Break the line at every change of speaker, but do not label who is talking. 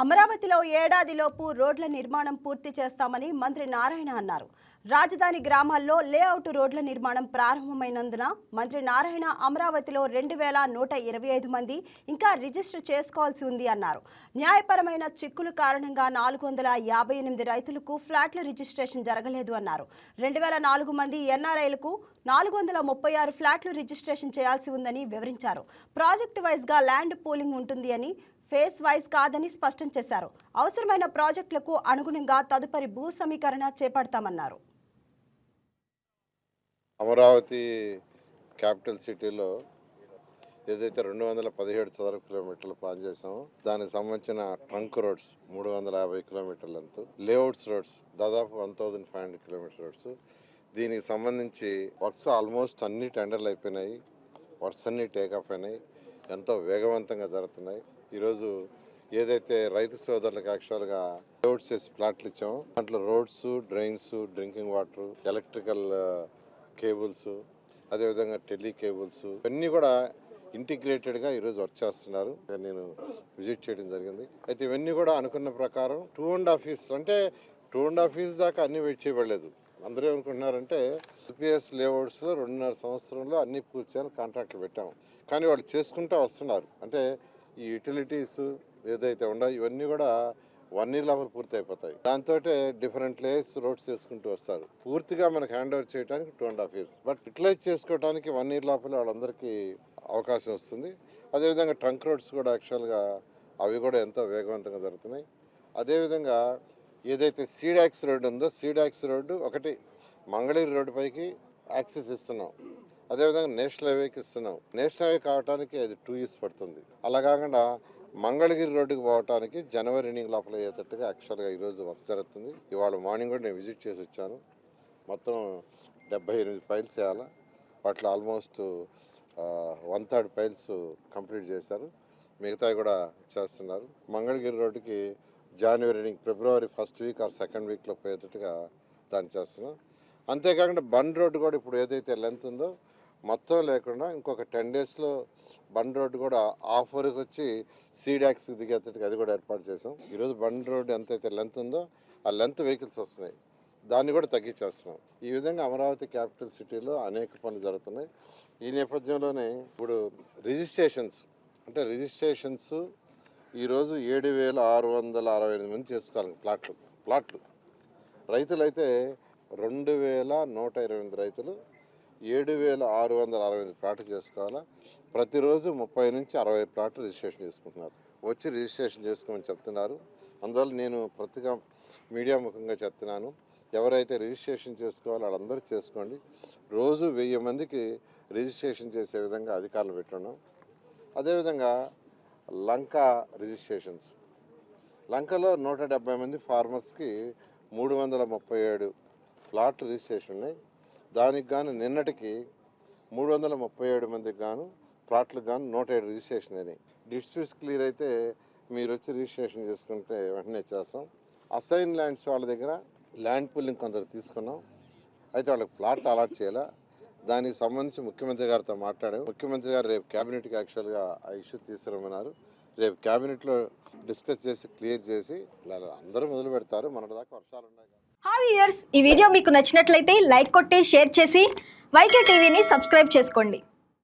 అమరావతిలో ఏడాదిలోపు రోడ్ల నిర్మాణం పూర్తి చేస్తామని మంత్రి నారాయణ అన్నారు. రాజధాని గ్రామాల్లో లేఅవుట్ రోడ్ల నిర్మాణం ప్రారంభమైనందున మంత్రి నారాయణ అమరావతిలో రెండు వేల నూట ఇరవై ఐదు మంది ఇంకా రిజిస్టర్ చేసుకోవాల్సి ఉంది అన్నారు. న్యాయపరమైన చిక్కుల కారణంగా నాలుగు వందల యాభై ఎనిమిది రైతులకు ఫ్లాట్ల రిజిస్ట్రేషన్ జరగలేదు అన్నారు. రెండు వేల నాలుగు మంది ఎన్ఆర్ఐలకు నాలుగు వందల ముప్పై ఆరు ఫ్లాట్లు రిజిస్ట్రేషన్ చేయాల్సి ఉందని వివరించారు. ప్రాజెక్టు వైజ్గా ల్యాండ్ పూలింగ్ ఉంటుంది అని ఫేస్ వైజ్ కాదని స్పష్టం చేశారు. అవసరమైన ప్రాజెక్టులకు అనుగుణంగా తదుపరి భూ సమీకరణ చేపడతామన్నారు.
అమరావతి క్యాపిటల్ సిటీలో ఏదైతే రెండు వందల పదిహేడు చదరపు కిలోమీటర్లు ప్లాన్ చేసామో దానికి సంబంధించిన ట్రంక్ రోడ్స్ మూడు వందల యాభై కిలోమీటర్ల అంతు లేఅవుట్స్ రోడ్స్ దాదాపు one thousand five hundred kilometre roads. దీనికి సంబంధించి వర్క్స్ ఆల్మోస్ట్ అన్ని టెండర్లు అయిపోయినాయి. వర్క్స్ అన్ని ఆఫ్ అయినాయి. ఎంతో వేగవంతంగా జరుగుతున్నాయి. ఈరోజు ఏదైతే రైతు సోదరులకు యాక్చువల్గా రోడ్స్ చేసి ప్లాట్లు ఇచ్చాము దాంట్లో roads drains drinking water electrical cables అదేవిధంగా టెలి కేబుల్స్ ఇవన్నీ కూడా ఇంటిగ్రేటెడ్గా ఈరోజు వర్క్ చేస్తున్నారు. నేను విజిట్ చేయడం జరిగింది. అయితే ఇవన్నీ కూడా అనుకున్న ప్రకారం టూ అండ్ హాఫ్ ఇయర్స్ అంటే టూ అండ్ హాఫ్ ఇయర్స్ దాకా అన్నీ వెయిట్ చేయబడలేదు. అందరూ ఏమనుకుంటున్నారంటే యూపీఎస్ లేఅవుట్స్లో రెండున్నర సంవత్సరంలో అన్ని పూర్తి చేయాలని కాంట్రాక్ట్లు పెట్టాము కానీ వాళ్ళు చేసుకుంటూ వస్తున్నారు. అంటే ఈ యూటిలిటీస్ ఏదైతే ఉండో ఇవన్నీ కూడా వన్ ఇయర్ లోపల పూర్తి అయిపోతాయి దాంతో డిఫరెంట్ లేయర్స్ రోడ్స్ చేసుకుంటూ వస్తారు. పూర్తిగా మనకు హ్యాండ్ ఓవర్ చేయడానికి two and half years but utilise చేసుకోవడానికి వన్ ఇయర్ లోపల వాళ్ళందరికీ అవకాశం వస్తుంది. అదేవిధంగా ట్రంక్ రోడ్స్ కూడా యాక్చువల్గా అవి కూడా ఎంతో వేగవంతంగా జరుగుతున్నాయి. అదేవిధంగా ఏదైతే సీడాక్స్ రోడ్డు ఉందో సీడాక్స్ రోడ్డు ఒకటి మంగళగిరి రోడ్డు పైకి యాక్సెస్ ఇస్తున్నాం. అదేవిధంగా నేషనల్ హైవేకి ఇస్తున్నాం. నేషనల్ హైవే కావడానికి అది టూ ఇయర్స్ పడుతుంది. అలా కాకుండా మంగళగిరి రోడ్డుకి పోవటానికి జనవరి ఎండింగ్ లోపల అయ్యేటట్టుగా యాక్చువల్గా ఈరోజు వర్క్ జరుగుతుంది. ఇవాళ మార్నింగ్ కూడా నేను విజిట్ చేసి వచ్చాను. మొత్తం డెబ్బై ఎనిమిది ఫైల్స్ చేయాలి వాటిలో almost one third files complete చేశారు. మిగతావి కూడా చేస్తున్నారు. మంగళగిరి రోడ్డుకి January ending February first week or second వీక్లో పోయేటట్టుగా దాన్ని చేస్తున్నాం. అంతేకాకుండా బండ్ రోడ్డు కూడా ఇప్పుడు ఏదైతే లెంత్ ఉందో మొత్తం లేకుండా ఇంకొక టెన్ డేస్లో బండ్ రోడ్డు కూడా ఆఫ్ వరకు వచ్చి సీడాక్స్ దిగేటట్టుగా అది కూడా ఏర్పాటు చేసాం. ఈరోజు బండ్ రోడ్డు ఎంతైతే లెంత్ ఉందో ఆ లెంత్ వెహికల్స్ వస్తున్నాయి. దాన్ని కూడా తగ్గించేస్తున్నాం. ఈ విధంగా అమరావతి క్యాపిటల్ సిటీలో అనేక పనులు జరుగుతున్నాయి. ఈ నేపథ్యంలోనే ఇప్పుడు రిజిస్ట్రేషన్స్ అంటే రిజిస్ట్రేషన్స్ ఈరోజు ఏడు వేల ఆరు వందల అరవై ఎనిమిది మంది చేసుకోవాలి ప్లాట్లు ప్లాట్లు. రైతులైతే రెండు వేల నూట ఇరవై ఎనిమిది రైతులు ఏడు వేల ఆరు వందల అరవై ఐదు ప్లాట్లు చేసుకోవాలా? ప్రతిరోజు ముప్పై నుంచి అరవై ప్లాట్లు రిజిస్ట్రేషన్ చేసుకుంటున్నారు. వచ్చి రిజిస్ట్రేషన్ చేసుకోమని చెప్తున్నారు. అందువల్ల నేను ప్రతిగా మీడియా ముఖంగా చెప్తున్నాను. ఎవరైతే రిజిస్ట్రేషన్ చేసుకోవాలో వాళ్ళందరూ చేసుకోండి. రోజు వెయ్యి మందికి రిజిస్ట్రేషన్ చేసే విధంగా అధికారులు పెట్టున్నాం. అదేవిధంగా లంక రిజిస్ట్రేషన్స్. లంకలో నూట డెబ్బై మంది ఫార్మర్స్కి మూడు వందల ముప్పై ఏడు ప్లాట్లు రిజిస్ట్రేషన్ ఉన్నాయి. దానికి గాను నిన్నటికి మూడు వందల ముప్పై ఏడు మందికి గాను ప్లాట్లకు గాను నూట ఏడు రిజిస్ట్రేషన్ అయినాయి. డిస్ట్రిక్ట్స్ క్లియర్ అయితే మీరు వచ్చి రిజిస్ట్రేషన్ చేసుకుంటే వెంటనే చేస్తాం. అసైన్ ల్యాండ్స్ వాళ్ళ దగ్గర ల్యాండ్ పూలింగ్ కొందరు తీసుకున్నాం. అయితే వాళ్ళకి ప్లాట్ అలాట్ చేయాలా? దానికి సంబంధించి ముఖ్యమంత్రి గారితో మాట్లాడాము ముఖ్యమంత్రి గారు రేపు క్యాబినెట్కి యాక్చువల్గా ఆ ఇష్యూ తీసుకురమ్మన్నారు. రేపు క్యాబినెట్లో డిస్కస్ చేసి క్లియర్ చేసి అందరూ మొదలు పెడతారు. మొన్నటిదాకా వర్షాలు ఉన్నాయి
హాయ్ ఇయర్స్ ఈ వీడియో మీకు నచ్చినట్లయితే లైక్ కొట్టి షేర్ చేసి వైకే టీవీని సబ్స్క్రైబ్ చేసుకోండి.